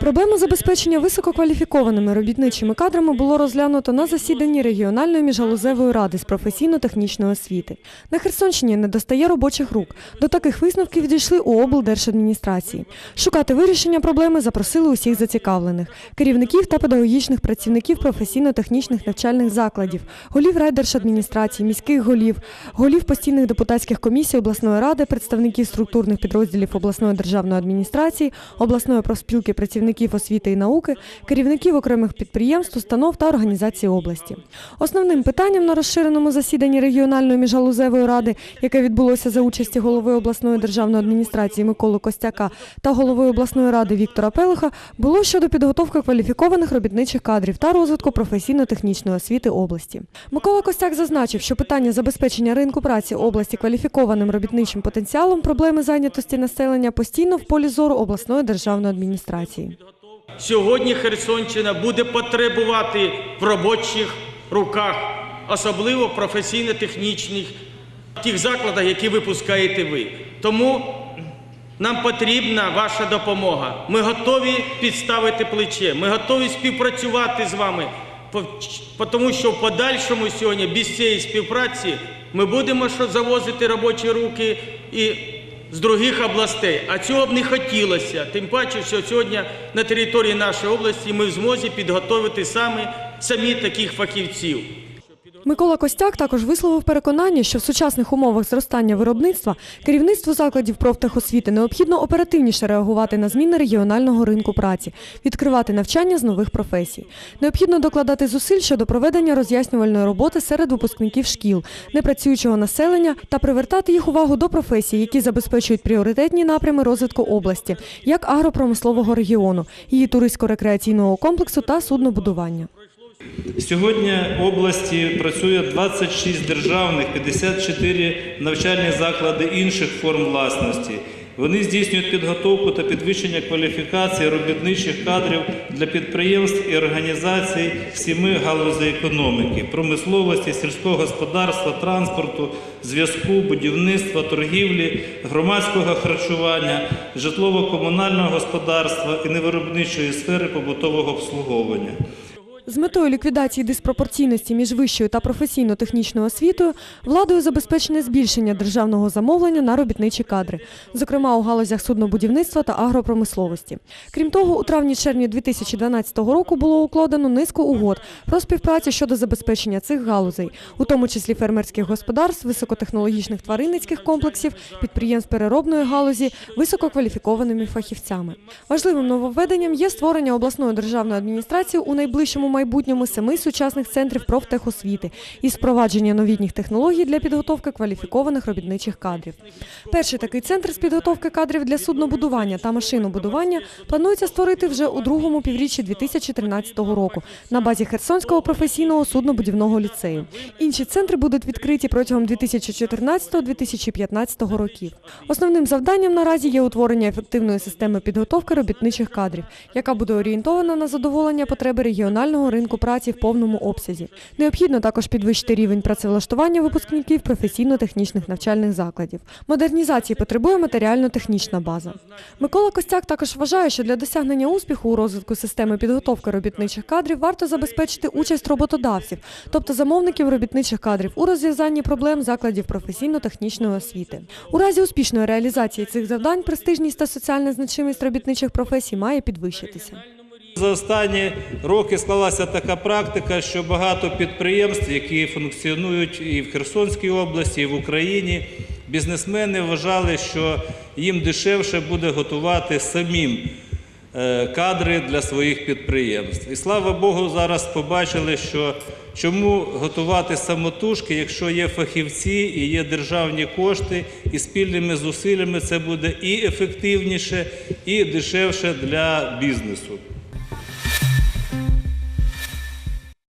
Проблему забезпечення висококваліфікованими робітничими кадрами було розглянуто на засіданні регіональної міжгалузевої ради з професійно-технічної освіти. На Херсонщині недостає робочих рук. До таких висновків відійшли у облдержадміністрації. Шукати вирішення проблеми запросили усіх зацікавлених керівників та педагогічних працівників професійно-технічних навчальних закладів, голів райдержадміністрації, міських голів, голів постійних депутатських комісій обласної ради, представників структурних підрозділів обласної державної адміністрації, обласної профспілки працівників освіти і науки, керівників окремих підприємств, установ та організацій області. Основним питанням на розширеному засіданні регіональної міжгалузевої ради, яке відбулося за участі голови обласної державної адміністрації Миколи Костяка та голови обласної ради Віктора Пелиха, було щодо підготовки кваліфікованих робітничих кадрів та розвитку професійно-технічної освіти області. Микола Костяк зазначив, що питання забезпечення ринку праці області кваліфікованим робітничим потенціалом проблеми зайнятості населення постійно в полі зору обласної державної адміністрації. Сьогодні Херсонщина буде потребувати в робочих руках, особливо професійно-технічних тих закладах, які випускаєте ви. Тому нам потрібна ваша допомога. Ми готові підставити плече, ми готові співпрацювати з вами, тому що в подальшому сьогодні без цієї співпраці ми будемо що завозити робочі руки і з других областей. А цього б не хотілося. Тим паче, що сьогодні на території нашої області ми в змозі підготовити саме самі таких фахівців. Микола Костяк також висловив переконання, що в сучасних умовах зростання виробництва керівництву закладів профтехосвіти необхідно оперативніше реагувати на зміни регіонального ринку праці, відкривати навчання з нових професій. Необхідно докладати зусиль щодо проведення роз'яснювальної роботи серед випускників шкіл, непрацюючого населення та привертати їх увагу до професій, які забезпечують пріоритетні напрями розвитку області, як агропромислового регіону, її туристсько-рекреаційного комплексу та суднобудування. Сьогодні в області працює 26 державних, 54 навчальні заклади інших форм власності. Вони здійснюють підготовку та підвищення кваліфікації робітничих кадрів для підприємств і організацій сіми галузей економіки, промисловості, сільського господарства, транспорту, зв'язку, будівництва, торгівлі, громадського харчування, житлово-комунального господарства і невиробничої сфери побутового обслуговування. З метою ліквідації диспропорційності між вищою та професійно-технічною освітою владою забезпечене збільшення державного замовлення на робітничі кадри, зокрема у галузях суднобудівництва та агропромисловості. Крім того, у травні-червні 2012 року було укладено низку угод про співпрацю щодо забезпечення цих галузей, у тому числі фермерських господарств, високотехнологічних тваринницьких комплексів, підприємств переробної галузі, висококваліфікованими фахівцями. Важливим нововведенням є створення обласної державної адміністрації у найближчому майбутньому семи сучасних центрів профтехосвіти із впровадження новітніх технологій для підготовки кваліфікованих робітничих кадрів. Перший такий центр з підготовки кадрів для суднобудування та машинобудування планується створити вже у другому півріччі 2013 року на базі Херсонського професійного суднобудівного ліцею. Інші центри будуть відкриті протягом 2014-2015 років. Основним завданням наразі є утворення ефективної системи підготовки робітничих кадрів, яка буде орієнтована на задоволення потреби регіонального ринку праці в повному обсязі. Необхідно також підвищити рівень працевлаштування випускників професійно-технічних навчальних закладів. Модернізації потребує матеріально-технічна база. Микола Костяк також вважає, що для досягнення успіху у розвитку системи підготовки робітничих кадрів варто забезпечити участь роботодавців, тобто замовників робітничих кадрів, у розв'язанні проблем закладів професійно-технічної освіти. У разі успішної реалізації цих завдань престижність та соціальна значимість робітничих професій має підвищитися. За останні роки склалася така практика, що багато підприємств, які функціонують і в Херсонській області, і в Україні, бізнесмени вважали, що їм дешевше буде готувати самим е, кадри для своїх підприємств. І слава Богу, зараз побачили, що чому готувати самотужки, якщо є фахівці і є державні кошти, і спільними зусиллями це буде і ефективніше, і дешевше для бізнесу.